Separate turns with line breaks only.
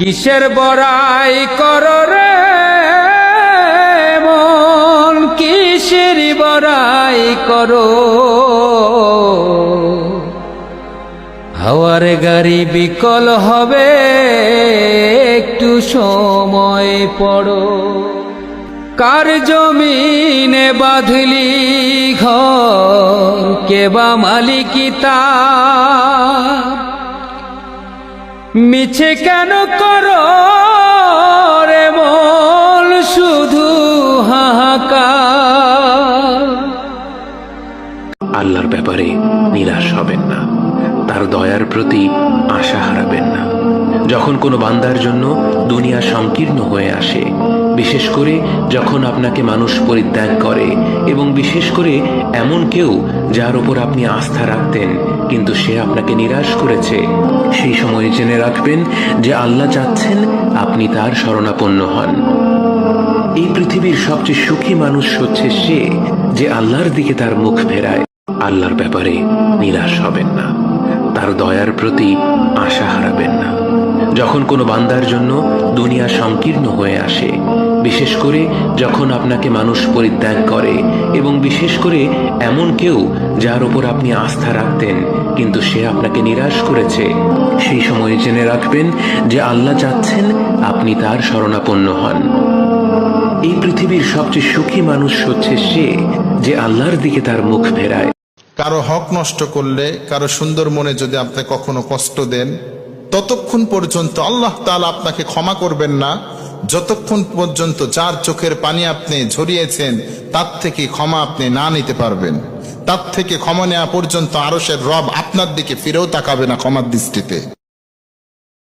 কিসের বড়াই কর রে মন? কিসের বড়াই করো? হাওয়ার গাড়ি বিকল হবে, একটু সময় পড়ো। কার জমিনে বাঁধলি ঘর? কেবা মালিকিতা মিছে কেন করো রে মন শুধু হাহাকার?
আল্লাহর ব্যাপারে নিরাশ হবেন না। তার দয়ার প্রতি আশা হারাবেন না। যখন কোনো বান্দার জন্য দুনিয়া সংকীর্ণ হয়ে আসে, বিশেষ করে যখন আপনাকে মানুষ পরিত্যাগ করে এবং বিশেষ করে এমন কেউ যার উপর আপনি আস্থা রাখতেন, কিন্তু সে আপনাকে নিরাশ করেছে, সেই সময়ে জেনে রাখবেন যে আল্লাহ চাচ্ছেন আপনি তার শরণাপন্ন হন। এই পৃথিবীর সবচেয়ে সুখী মানুষ হচ্ছে সে যে আল্লাহর দিকে তার মুখ ফেরায়। আল্লাহর ব্যাপারে নিরাশ হবেন না, তার দয়ার প্রতি আশা হারাবেন না। যখন কোনো বান্দার জন্য দুনিয়া সংকীর্ণ হয়ে আসে, বিশেষ করে যখন আপনাকে মানুষ পরিত্যাগ করে এবং বিশেষ করে এমন কেউ যার উপর আপনি আস্থা রাখতেন, কিন্তু সে আপনাকে নিরাশ করেছে, সেই সময়ে জেনে রাখবেন যে আল্লাহ চাচ্ছেন আপনি তার শরণাপন্ন হন। এই পৃথিবীর সবচেয়ে সুখী মানুষ হচ্ছে সে যে আল্লাহর দিকে তার মুখ ফেরায়।
কারও হক নষ্ট করলে, কারও সুন্দর মনে যদি আপনি কখনো কষ্ট দেন ততক্ষণ পর্যন্ত আল্লাহ তালা আপনাকে ক্ষমা করবেন না। যতক্ষণ পর্যন্ত যার চোখের পানি আপনি ঝরিয়েছেন, তার থেকে ক্ষমা আপনি না নিতে পারবেন। তার থেকে ক্ষমা নেওয়া পর্যন্ত আরসের রব আপনার দিকে ফিরেও তাকাবে না ক্ষমার দৃষ্টিতে।